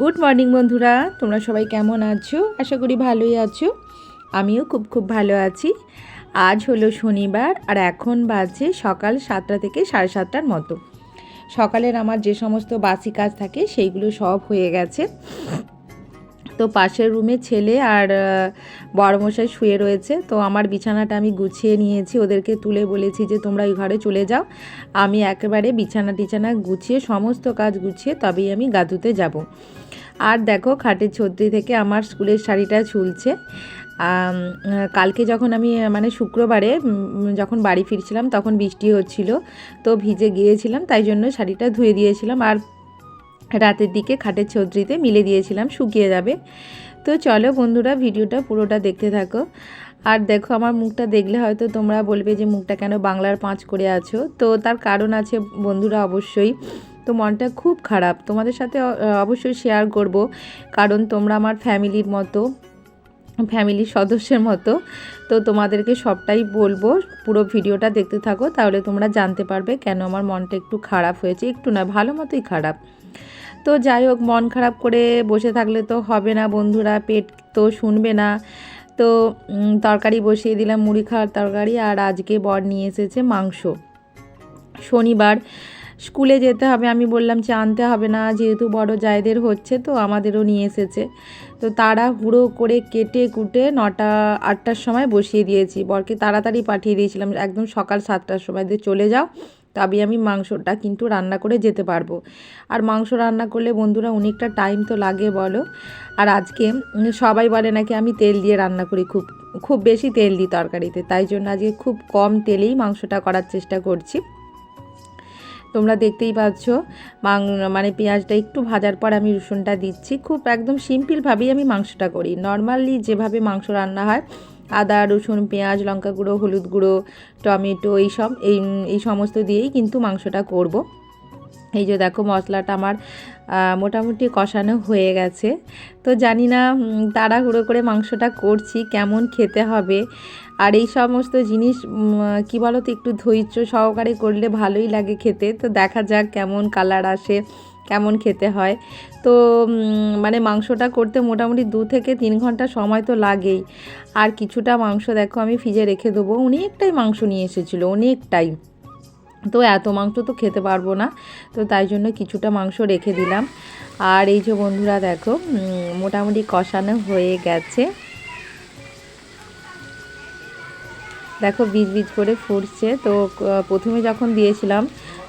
Good morning বন্ধুরা। তোমরা সবাই কেমন আছো? আশা করি ভালোই আছো। আমিও খুব খুব ভালো আছি। আজ হলো শনিবার, আর এখন বাজে সকাল সাতটা থেকে সাড়ে সাতটার মতো। সকালের আমার যে সমস্ত বাসি কাজ থাকে, সেইগুলো সব হয়ে গেছে। তো পাশের রুমে ছেলে আর বড়মশাই শুয়ে রয়েছে। তো আমার বিছানাটা আমি গুছিয়ে নিয়েছি। ওদেরকে তুলে বলেছি যে, তোমরা ওই ঘরে চলে যাও। আমি একেবারে বিছানা টিছানা গুছিয়ে, সমস্ত কাজ গুছিয়ে তবেই আমি গাদুতে যাব। আর দেখো, খাটের ছত্রি থেকে আমার স্কুলের শাড়িটা ঝুলছে। কালকে যখন আমি মানে শুক্রবারে যখন বাড়ি ফিরছিলাম, তখন বৃষ্টি হচ্ছিল। তো ভিজে গিয়েছিলাম, তাই জন্য শাড়িটা ধুয়ে দিয়েছিলাম। আর রাতের দিকে খাটের ছত্রিতে মিলে দিয়েছিলাম, শুকিয়ে যাবে। তো চলো বন্ধুরা, ভিডিওটা পুরোটা দেখতে থাকো। আর দেখো, আমার মুখটা দেখলে হয়তো তোমরা বলবে যে মুখটা কেন বাংলার পাঁচ করে আছো। তো তার কারণ আছে বন্ধুরা অবশ্যই। তো মনটা খুব খারাপ। তোমাদের সাথে অবশ্যই শেয়ার করব। কারণ তোমরা আমার ফ্যামিলির মতো ফ্যামিলির সদস্যের মতো। তো তোমাদেরকে সবটাই বলব, পুরো ভিডিওটা দেখতে থাকো, তাহলে তোমরা জানতে পারবে কেন আমার মনটা একটু খারাপ হয়েছে। একটু না, ভালো মতোই খারাপ। তো যাই হোক, মন খারাপ করে বসে থাকলে তো হবে না বন্ধুরা, পেট তো শুনবে না। তো তরকারি বসিয়ে দিলাম, মুড়ি খাওয়ার তরকারি, আর আজকে বর নিয়ে এসেছে মাংস। শনিবার স্কুলে যেতে হবে, আমি বললাম যে আনতে হবে না, যেহেতু বড় জায়দের হচ্ছে তো, আমাদেরও নিয়ে এসেছে। তো তারা হুড়ো করে কেটে কুটে নটা, আটটার সময় বসিয়ে দিয়েছি। বরকে তাড়াতাড়ি পাঠিয়ে দিয়েছিলাম, একদম সকাল সাতটার সময়। দিয়ে চলে যাও তবে আমি মাংসটা কিন্তু রান্না করে যেতে পারব। আর মাংস রান্না করলে বন্ধুরা অনেকটা টাইম তো লাগে বলো। আর আজকে সবাই বলে নাকি আমি তেল দিয়ে রান্না করি, খুব খুব বেশি তেল দিই তরকারিতে। তাই জন্য আজকে খুব কম তেলেই মাংসটা করার চেষ্টা করছি। তোমরা দেখতেই পাচ্ছ। মাং মানে পেঁয়াজটা একটু ভাজার পর আমি রসুনটা দিচ্ছি। খুব একদম সিম্পলভাবেই আমি মাংসটা করি। নর্মালি যেভাবে মাংস রান্না হয়, আদা, রসুন, পেঁয়াজ, লঙ্কা গুঁড়ো, হলুদ গুঁড়ো, টমেটো, এইসব, এই এই সমস্ত দিয়েই কিন্তু মাংসটা করব। এই যে দেখো মশলাটা আমার মোটামুটি কষানো হয়ে গেছে। তো জানি না তাড়াহুড়ো করে মাংসটা করছি, কেমন খেতে হবে। আর এই সমস্ত জিনিস কি বলো তো একটু ধৈর্য সহকারে করলে ভালোই লাগে খেতে। তো দেখা যাক কেমন কালার আসে, কেমন খেতে হয়। তো মানে মাংসটা করতে মোটামুটি দু থেকে তিন ঘণ্টা সময় তো লাগেই। আর কিছুটা মাংস দেখো আমি ফ্রিজে রেখে দেবো। অনেকটাই মাংস নিয়ে এসেছিল, অনেকটাই। তো এত মাংস তো খেতে পারব না, তো তাই জন্য কিছুটা মাংস রেখে দিলাম। আর এই যে বন্ধুরা দেখো মোটামুটি কষানো হয়ে গেছে। দেখো বীজ বীজ করে ফুটছে, তো প্রথমে যখন দিয়েছিলাম,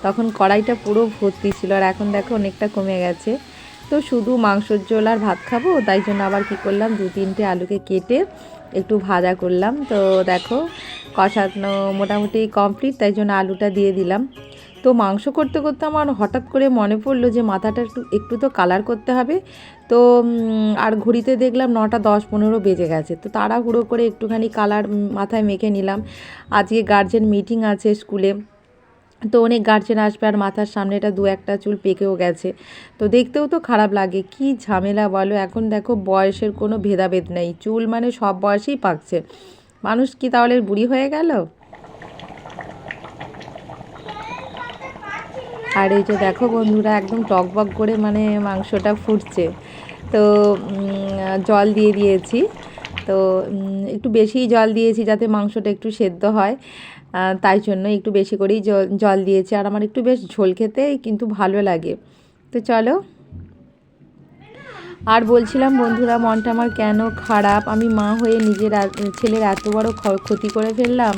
তখন কড়াইটা পুরো ভর্তি ছিল, আর এখন দেখো অনেকটা কমে গেছে। তো শুধু মাংসর ঝোল আর ভাত খাব, তাই জন্য আবার কি করলাম, দু তিনটে আলুকে কেটে একটু ভাজা করলাম। তো দেখো, কষানো মোটামুটি কমপ্লিট তাই জন্য আলুটা দিয়ে দিলাম। তো মাংস করতে করতে আমার হঠাৎ করে মনে পড়ল যে মাথাটা একটু একটু তো কালার করতে হবে। তো আর ঘড়িতে দেখলাম নটা দশ পনেরো বেজে গেছে। তো তাড়াহুড়ো করে একটুখানি কালার মাথায় মেখে নিলাম। আজকে গার্জেন মিটিং আছে স্কুলে। তো অনেক গার্জেন আসবে আর মাথার সামনেটা দু একটা চুল পেকেও গেছে। তো দেখতেও তো খারাপ লাগে, কি ঝামেলা বলো? এখন দেখো বয়সের কোনো ভেদাভেদ নেই, চুল মানে সব বয়সেই পাকছে। মানুষ কি তাহলে বুড়ি হয়ে গেল? আর এই যে দেখো বন্ধুরা, একদম টকবক করে মানে মাংসটা ফুটছে। তো জল দিয়ে দিয়েছি। তো একটু বেশিই জল দিয়েছি যাতে মাংসটা একটু সেদ্ধ হয়। তাই জন্য একটু বেশি করেই জল জল দিয়েছি। আর আমার একটু বেশ ঝোল খেতে কিন্তু ভালো লাগে। তো চলো। আর বলছিলাম, বন্ধুরা, মনটা আমার কেন খারাপ? আমি মা হয়ে নিজের ছেলের এত বড় ক্ষতি করে ফেললাম।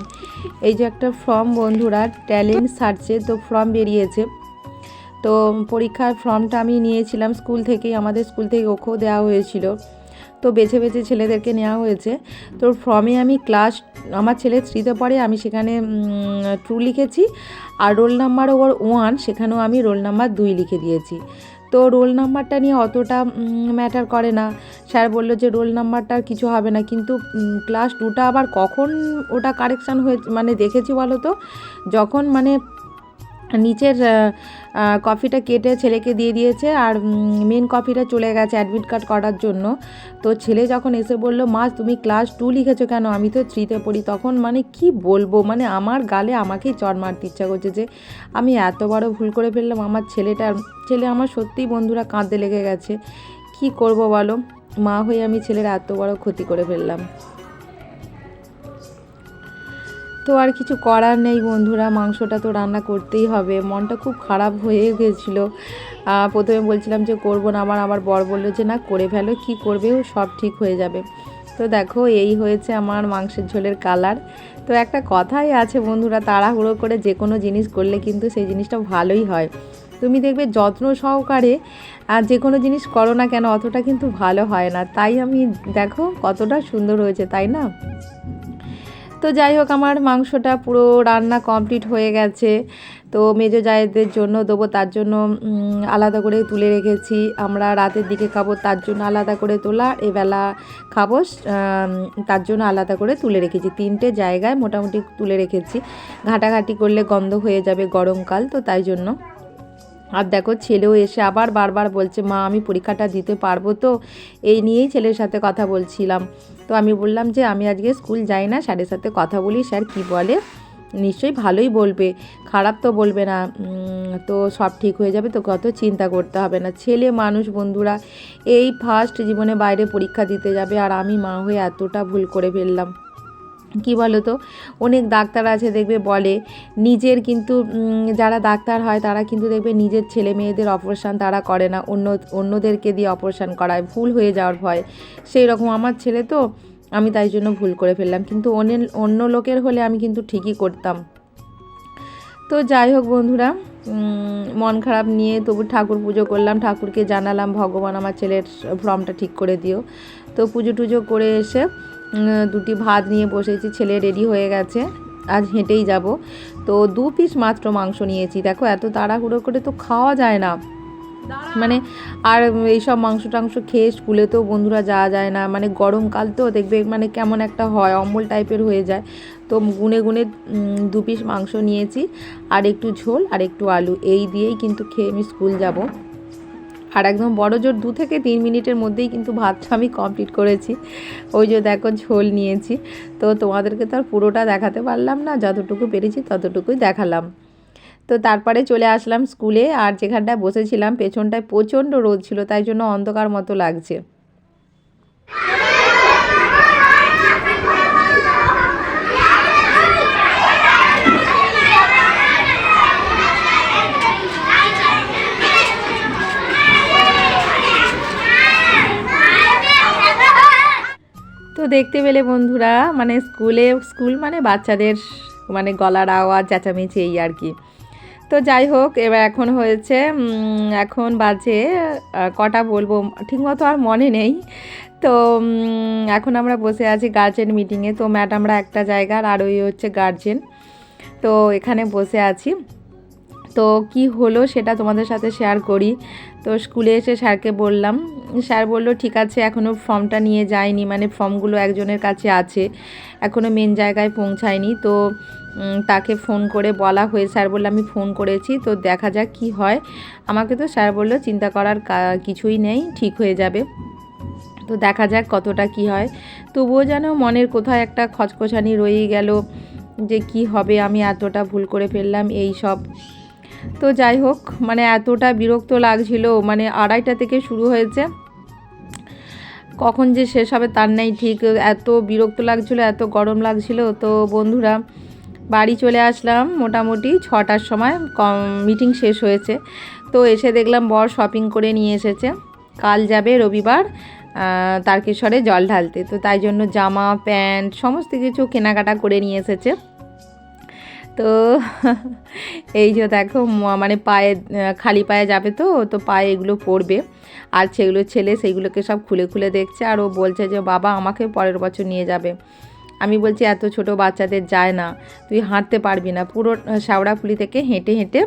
এই যে একটা ফর্ম, বন্ধুরা, ট্যালেন্ট সার্চে তো ফর্ম বেরিয়েছে। তো পরীক্ষার ফর্মটা আমি নিয়েছিলাম, স্কুল থেকেই, আমাদের স্কুল থেকে ওকেও দেওয়া হয়েছিল। তো বেছে বেছে ছেলেদেরকে নেওয়া হয়েছে। তো ফর্মে আমি ক্লাস আমার ছেলে থ্রিতে পড়ে, আমি সেখানে ট্রু লিখেছি। আর রোল নাম্বার ওর ওয়ান সেখানেও আমি রোল নাম্বার দুই লিখে দিয়েছি। তো রোল নাম্বারটা নিয়ে অতটা ম্যাটার করে না। স্যার বলল যে রোল নাম্বারটার কিছু হবে না। কিন্তু ক্লাস টুটা আবার কখন ওটা কারেকশান হয়ে মানে দেখেছি বলো তো? যখন মানে নিচের কফিটা কেটে ছেলেকে দিয়ে দিয়েছে আর মেন কফিটা চলে গেছে অ্যাডমিট কার্ড করার জন্য। তো ছেলে যখন এসে বলল, মা, তুমি ক্লাস টু লিখেছো কেন? আমি তো থ্রিতে পড়ি। তখন মানে কি বলব? মানে আমার গালে আমাকেই চড় মারতে ইচ্ছা করছে যে, আমি এত বড় ভুল করে ফেললাম আমার ছেলেটার, ছেলে আমার সত্যিই বন্ধুরা কাঁদতে লেগে গেছে। কি করব বলো? মা হয়ে আমি ছেলের এত বড় ক্ষতি করে ফেললাম। তো আর কিছু করার নেই বন্ধুরা, মাংসটা তো রান্না করতেই হবে। মনটা খুব খারাপ হয়ে গেছিল। প্রথমে বলছিলাম যে করব না আমার আমার বর বলল যে না, করে ফেলো, কি করবে সব ঠিক হয়ে যাবে। তো দেখো, এই হয়েছে আমার মাংসের ঝোলের কালার। তো একটা কথাই আছে বন্ধুরা, তাড়াহুড়ো করে যে কোনো জিনিস করলে কিন্তু সেই জিনিসটা ভালোই হয়। তুমি দেখবে যত্ন সহকারে আর যে কোনো জিনিস করো না কেন, অতটা কিন্তু ভালো হয় না। তাই আমি, দেখো কতটা সুন্দর হয়েছে, তাই না? তো যাই হোক, আমার মাংসটা পুরো রান্না কমপ্লিট হয়ে গেছে। তো মেজো জায়েদের জন্য দেবো, তার জন্য আলাদা করে তুলে রেখেছি। আমরা রাতের দিকে খাব, তার জন্য আলাদা করে তোলা, এবেলা খাব তার জন্য আলাদা করে তুলে রেখেছি। তিনটে জায়গায় মোটামুটি তুলে রেখেছি। ঘাটাঘাটি করলে গন্ধ হয়ে যাবে গরমকাল, তো তাই জন্য। আর দেখো ছেলেও এসে আবার বারবার বলছে, মা, আমি পরীক্ষাটা দিতে পারব তো? এই নিয়েই ছেলের সাথে কথা বলছিলাম। তো আমি বললাম যে, আমি আজকে স্কুল যাই না, স্যারের সাথে কথা বলি, স্যার কি বলে? নিশ্চয়ই ভালোই বলবে, খারাপ তো বলবে না। তো সব ঠিক হয়ে যাবে তো কত চিন্তা করতে হবে না। ছেলে মানুষ, বন্ধুরা, এই ফার্স্ট জীবনে বাইরে পরীক্ষা দিতে যাবে, আর আমি মা হয়ে এতটা ভুল করে ফেললাম। কি বলো তো অনেক ডাক্তার আছে দেখবে বলে। নিজের কিন্তু যারা ডাক্তার হয় তারা কিন্তু দেখবে নিজের ছেলে মেয়েদের অপারেশান তারা করে না। অন্য, অন্যদেরকে দিয়ে অপারেশান করায়। ভুল হয়ে যাওয়ার ভয়। সেই রকম আমার ছেলে তো, আমি তাই জন্য ভুল করে ফেললাম। কিন্তু অন্য অন্য লোকের হলে আমি কিন্তু ঠিকই করতাম। তো যাই হোক বন্ধুরা মন খারাপ নিয়ে তবু ঠাকুর পুজো করলাম। ঠাকুরকে জানালাম, ভগবান আমার ছেলের ফর্মটা ঠিক করে দিও। তো পুজো টুজো করে এসে দুটি ভাত নিয়ে বসেছি, ছেলে রেডি হয়ে গেছে। আজ হেঁটেই যাব। তো দু পিস মাত্র মাংস নিয়েছি। দেখো, এত তাড়াহুড়ো করে তো খাওয়া যায় না। মানে আর এইসব মাংস টাংস খেয়ে স্কুলে তো বন্ধুরা যাওয়া যায় না। মানে গরমকাল তো দেখবে মানে কেমন একটা হয়, অম্বল টাইপের হয়ে যায়। তো গুনে গুনে দু পিস মাংস নিয়েছি। আর একটু ঝোল, আর একটু আলু। এই দিয়েই কিন্তু খেয়ে আমি স্কুল যাব। আর একদম বড় জোর দু থেকে তিন মিনিটের মধ্যেই কিন্তু ভাতটা আমি কমপ্লিট করেছি। ওই যে দেখো ঝোল নিয়েছি। তো তোমাদেরকে তো আর পুরোটা দেখাতে পারলাম না, যতটুকু পেরেছি ততটুকুই দেখালাম। তো তারপরে চলে আসলাম স্কুলে আর যেখানটায় বসেছিলাম পেছনটায় প্রচণ্ড রোদ ছিল, তাই জন্য অন্ধকার মতো লাগছে। দেখতে পেলে বন্ধুরা মানে স্কুলে, স্কুল মানে বাচ্চাদের মানে গলার আওয়াজ, চেঁচামেচি এই আর কি। তো যাই হোক, এবার এখন হয়েছে এখন বাজে কটা বলব, ঠিকমতো আর মনে নেই। তো এখন আমরা বসে আছি গার্জেন মিটিংয়ে তো ম্যাডামরা একটা জায়গার, আর ওই হচ্ছে গার্জেন তো এখানে বসে আছি। তো কি হলো সেটা তোমাদের সাথে শেয়ার করি। তো স্কুলে এসে স্যারকে বললাম, স্যার বলল, ঠিক আছে এখনও ফর্মটা নিয়ে যায়নি মানে ফর্মগুলো একজনের কাছে আছে এখনও মেন জায়গায় পৌঁছায়নি। তো তাকে ফোন করে বলা হয়ে, স্যার বলল, আমি ফোন করেছি, তো দেখা যাক কি হয়। আমাকে তো স্যার বলল, চিন্তা করার কিছুই নেই, ঠিক হয়ে যাবে। তো দেখা যাক কতটা কি হয়। তবুও যেন মনের কোথায় একটা খচখচানি রয়েই গেল, যে কি হবে, আমি এতটা ভুল করে ফেললাম, এই সব তো যাই হোক মানে এতটা বিরক্ত লাগছিল মানে আড়াইটা থেকে শুরু হয়েছে। কখন যে শেষ হবে তার নেই ঠিক, এত বিরক্ত লাগছিল, এত গরম লাগছিল। তো বন্ধুরা, বাড়ি চলে আসলাম মোটামুটি ছটার সময়, কম মিটিং শেষ হয়েছে। তো এসে দেখলাম বর শপিং করে নিয়ে এসেছে। কাল যাবে রবিবার তারকেশ্বরে জল ঢালতে। তো তাই জন্য জামা, প্যান্ট, সমস্ত কিছু কেনাকাটা করে নিয়ে এসেছে। তো এই যে দেখো মানে পায়ে খালি পায়ে যাবে তো তো পায়ে এগুলো পড়বে। আর সেগুলো ছেলে সেইগুলোকে সব খুলে খুলে দেখছে আর ও বলছে যে, বাবা, আমাকে পরের বছর নিয়ে যাবে। আমি বলছি, এত ছোট বাচ্চাদের যায় না, তুই হাঁটতে পারবি না। পুরো শাওড়াফুলি থেকে হেঁটে হেঁটে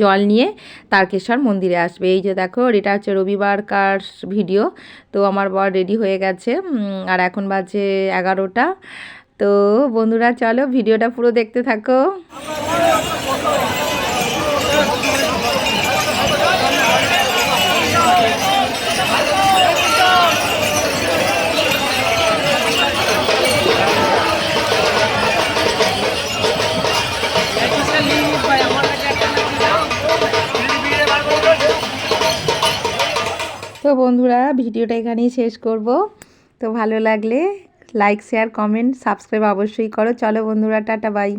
জল নিয়ে তারকেশ্বর মন্দিরে আসবে। এই যে দেখো এটা হচ্ছে রবিবারকার ভিডিও। তো আমার বর রেডি হয়ে গেছে আর এখন বাজে এগারোটা। তো বন্ধুরা, চলো ভিডিওটা পুরো দেখতে থাকো। তো বন্ধুরা, ভিডিওটা এখানেই শেষ করব। তো ভালো লাগলে লাইক শেয়ার কমেন্ট সাবস্ক্রাইব অবশ্যই করো। চলো বন্ধুরা টাটা বাই।